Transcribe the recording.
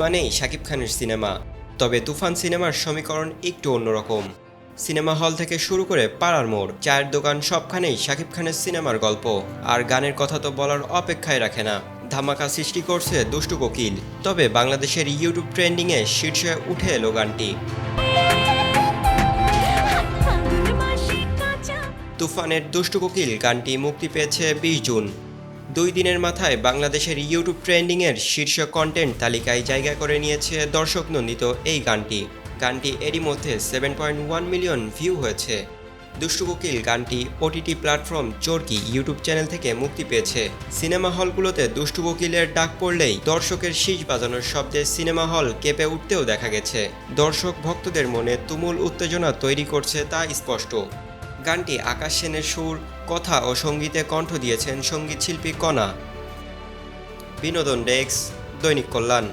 মানেই শাকিব খানের সিনেমা। তবে তুফান সিনেমার সমীকরণ একটু অন্যরকম। সিনেমা হল থেকে শুরু করে পাড়ার মোড় চায়ের দোকান সবখানেই শাকিব খানের সিনেমার গল্প। আর গানের কথা তো বলার অপেক্ষায় রাখে না। ধামাকা সৃষ্টি করছে দুষ্টু কোকিল। তবে বাংলাদেশের ইউটিউব ট্রেন্ডিংয়ে শীর্ষে উঠে এলো গানটি। তুফানের দুষ্টু কোকিল গানটি মুক্তি পেয়েছে বিশ জুন। দুই দিনের মাথায় বাংলাদেশের ইউটিউব ট্রেন্ডিংয়ের শীর্ষ কন্টেন্ট তালিকায় জায়গা করে নিয়েছে দর্শক নন্দিত এই গানটি। গানটি এরই মধ্যে seven point one million view হয়েছে। দুষ্টু কোকিল গানটি OTT platform Chorki YouTube channel থেকে মুক্তি পেয়েছে। সিনেমা হলগুলোতে দুষ্টু কোকিলের ডাক পড়লেই দর্শকের শীষ বাজানোর শব্দে সিনেমা হল কেঁপে উঠতেও দেখা গেছে। দর্শক ভক্তদের মনে তুমুল উত্তেজনা তৈরি করছে তা স্পষ্ট। গানটি আকাশ সেনের সুর, কথা ও সঙ্গীতে কণ্ঠ দিয়েছেন সংগীত শিল্পী কণা। বিনোদন ডেস্ক, দৈনিক কল্যাণ।